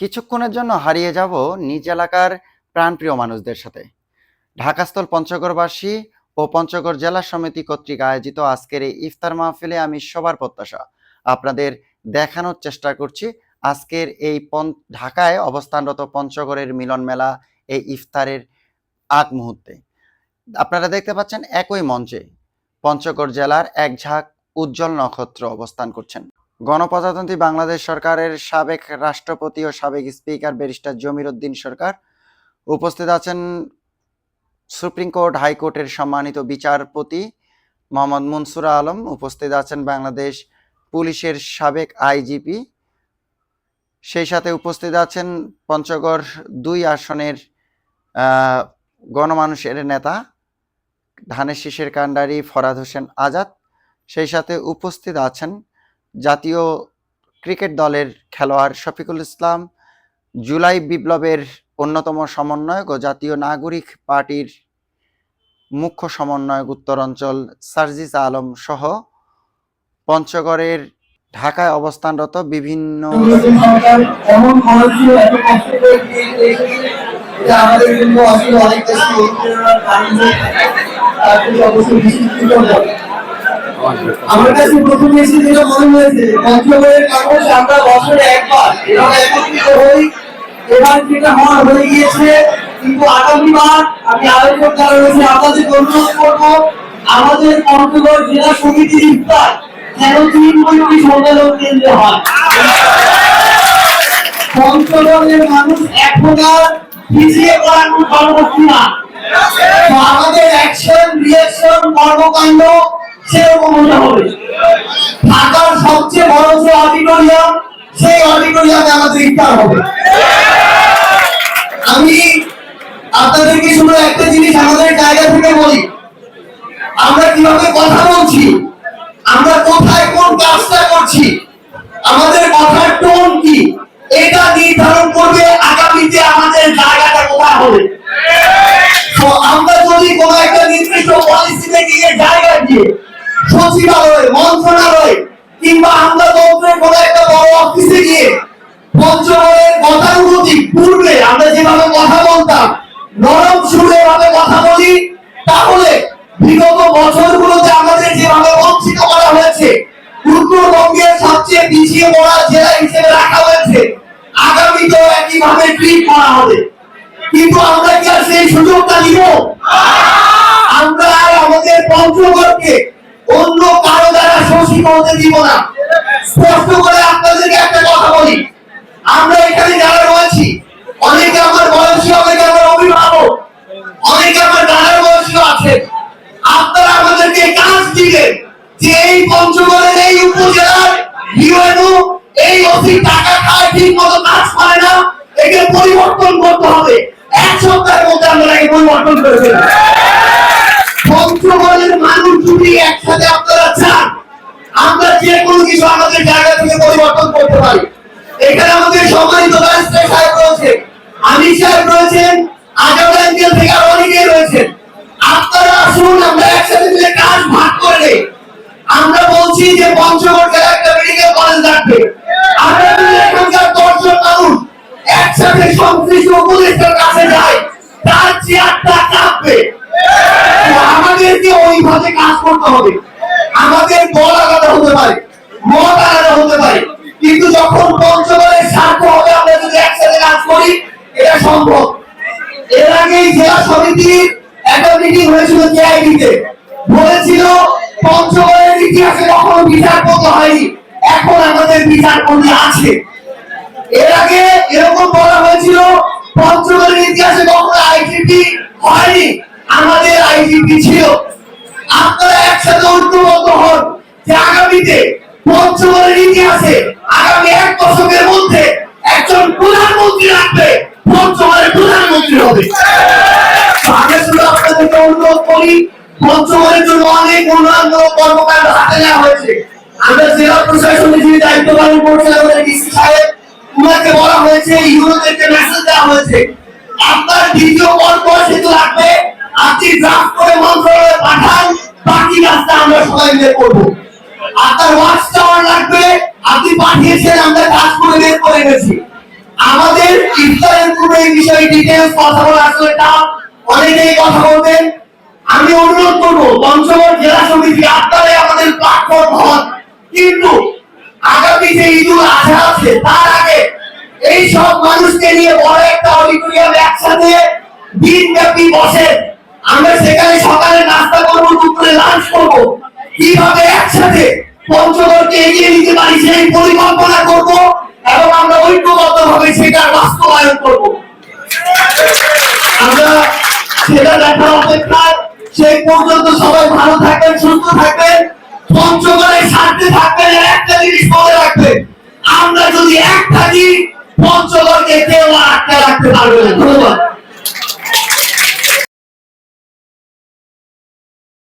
কিছুক্ষণের জন্য হারিয়ে যাব নিজ এলাকার প্রাণপ্রিয় মানুষদের সাথে। ঢাকাস্থল পঞ্চগড়বাসী ও পঞ্চগড় জেলা সমিতি কর্তৃক আয়োজিত আজকের এই ইফতার মাহফিলে আমি সবার প্রত্যাশা আপনাদের দেখানোর চেষ্টা করছি আজকের এই ঢাকায় অবস্থানরত পঞ্চগড়ের মিলন মেলা এই ইফতারের আগ মুহূর্তে। আপনারা দেখতে পাচ্ছেন একই মঞ্চে পঞ্চগড় জেলার এক ঝাঁক উজ্জ্বল নক্ষত্র অবস্থান করছেন। গণপ্রজাতন্ত্রী বাংলাদেশ সরকারের সাবেক রাষ্ট্রপতি ও সাবেক স্পিকার ব্যারিস্টার জমির উদ্দিন সরকার উপস্থিত আছেন সুপ্রিম কোর্ট হাইকোর্টের সম্মানিত বিচারপতি মোহাম্মদ মনসুর আলম, উপস্থিত আছেন বাংলাদেশ পুলিশের সাবেক আইজিপি। সেই সাথে উপস্থিত আছেন পঞ্চগড় দুই আসনের গণমানুষের নেতা ধানের শীষের কাণ্ডারি ফরাদ হোসেন আজাদ। সেই সাথে উপস্থিত আছেন জাতীয় ক্রিকেট দলের খেলোয়াড় শফিকুল ইসলাম জুলাই বিপ্লবের অন্যতম সমন্বয়ক ও জাতীয় নাগরিক পার্টির মুখ্য সমন্বয়ক উত্তরাঞ্চল সার্জিস আলম সহ পঞ্চগড়ের ঢাকায় অবস্থানরত বিভিন্ন আমাদের আসলে অনেক বেশি আমার কাছে এসে যেটা মনে হয়েছে, পঞ্চগড়ের আমরা বছরে একবার একত্রিত হই। এবার যেটা হওয়ার হয়ে গিয়েছে, কিন্তু আগামীবার আমি রয়েছে আমাদের পঞ্চগড় জেলা সমিতির ইফতার যেন তিন বৈঠকি সম্মেলন কেন্দ্রে হয়। পঞ্চগড়ের মানুষ আর পিছিয়ে পড়ার কোনো কর্মসূচি না আমাদের অ্যাকশন রিয়াকশন কর্মকাণ্ড সেরকম হতে হবে। ঢাকার সবচেয়ে বড় যে অডিটোরিয়াম, সেই অডিটোরিয়ামে আমাদের ইফতার হবে। আমি আপনাদেরকে শুধু একটা জিনিস আমাদের জায়গা থেকে বলি। আমরা কীভাবে কথা বলছি, আমরা কোথায় কোন কাজটা করছি, আমাদের কথার টোন কি, এটা নির্ধারণ করবে আগামীতে আমাদের জায়গাটা কোথায় হবে। তো আমরা যদি কোন একটা নির্দিষ্ট পলিসিতে গিয়ে জায়গা দিয়ে সচিবালয়, মন্ত্রণালয় কিংবা আমরা তন্ত্রের কোন একটা বড় অফিসে গিয়ে পঞ্চগড়ের গতানুগতিক পূর্বে আমরা যেভাবে কথা বলতাম, নরম সুরে ভাবে কথা বলি, তাহলে বিগত বছরগুলোতে আমাদের যেভাবে বঞ্চিত করা হয়েছে, উত্তরবঙ্গের সবচেয়ে পিছিয়ে পড়া জেলা হিসেবে রাখা হয়েছে, আগামীতেও একইভাবে ট্রিট করা হবে। কিন্তু আমরা কি আর সেই সুযোগটা নিব? আমরা আর আমাদের পঞ্চগড়কে অন্য কারও দ্বারা শোষিত হতে দিব না। স্পষ্ট করে আপনাদেরকে একটা কথা বলি। আমরা এখানে যারা রয়েছি, অনেকে আমার বয়সী, অনেকে আমার অভিভাবক, অনেকে আমার দাদার বয়সীও আছে। আপনারা আমাদেরকে কাজ দিলেন যে এই পঞ্চগড়ের এই উপজেলার ইউএনও এই অফি টাকা খায় ঠিক মতো কাজ করে না, একে পরিবর্তন করতে হবে। এক সপ্তাহের মধ্যে আমরা এই পরিবর্তন করে ফেলব। যদি একসাথে আপনারা চান, আমরা যে কোনো কিছু আমাদের জায়গা থেকে পরিবর্তন করতে পারি। এখানে আমাদের সাহেব রয়েছে, আমির সাহেব রয়েছেন থেকে আরও রয়েছেন। আপনারা আসুন, আমরা একসাথে মিলে কাজ ভাগ করে নেই। আমরা বলছি যে পঞ্চগড় জেলা একটা মেডিকেল কলেজ লাগবে। আমরা এখানকার মানুষ একসাথে সংশ্লিষ্ট উপদেষ্টার কাছে যায় তার চেয়ারটা কাঁপবে তো আমাদেরকে ওইভাবে কাজ করতে হবে। আমাদের দল আলাদা হতে পারে, মত আলাদা হতে পারে। কিন্তু যখন পঞ্চগড়ের স্বার্থ হবে, আমরা যদি একসাথে কাজ করি, এটা সম্ভব। এর আগেই জেলা সমিতির একটা মিটিং হয়েছিল জেআইডিতে বলেছিল, পঞ্চগড়ের ইতিহাসে কখনো বিচারপতি হয়নি। এখন আমাদের বিচারপতি আছে। এর আগে এরকম বলা হয়েছিল, পঞ্চগড়ের ইতিহাসে কখনো আইজিপি হয়নি। আমাদের আইজিপি ছিল, আপনারা একসাথে ঐক্যবদ্ধ হন যে আগামীতে পঞ্চগড়ের ইতিহাসে আগামী এক দশকের মধ্যে একজন প্রধানমন্ত্রী রাখবে পঞ্চগড়ের প্রধানমন্ত্রী হবে। শুধু আপনাদেরকে অনুরোধ করি, পঞ্চগড়ের জন্য অনেক উন্নয়ন কর্মকাণ্ড হাতে নেওয়া হয়েছে। আমরা জেলা যিনি দায়িত্ব পালন করছেন আমাদের ডিসি সাহেব, উনাকে বলা হয়েছে ইউরোদেরকে মেসেজ দেওয়া হয়েছে, আপনার দ্বিতীয় সেতু লাগবে। আপনি ড্রাফট করে মন্ত্রণালয়ে পাঠান, বাকি কাজটা আমরা সবাই মিলে করব। আপনার ওয়াচ টাওয়ার লাগবে, আপনি পাঠিয়েছেন, আমরা কাজ করে বের করে গেছি আমাদের ইফতারের পূর্বে এই বিষয়ে ডিটেলস কথা বলা আসলে তা অনেকেই কথা বলবেন। আমি অনুরোধ করব, পঞ্চগড় জেলা সমিতি আপনারাই আমাদের প্ল্যাটফর্ম হন। কিন্তু আগামী যে ঈদুল আজহা আছে, তার আগে এই সব মানুষকে নিয়ে বড় একটা অডিটোরিয়াম একসাথে দিনব্যাপী বসে আমরা সেখানে সকালে নাস্তা করব, দুপুরে লাঞ্চ করব। কীভাবে একসাথে পঞ্চগড়কে এগিয়ে নিতে পারি সেই পরিকল্পনা করব এবং আমরা ঐক্যবদ্ধ ভাবে সেটার বাস্তবায়ন করব। আমরা সেটা দেখার অপেক্ষায় সেই পর্যন্ত সবাই ভালো থাকবেন সুস্থ থাকবেন পঞ্চগড়ের স্বার্থে থাকবেন একটা জিনিস মনে রাখবেন, আমরা যদি এক থাকি, পঞ্চগড়কে কেউ আটকে রাখতে পারবে না। ধন্যবাদ।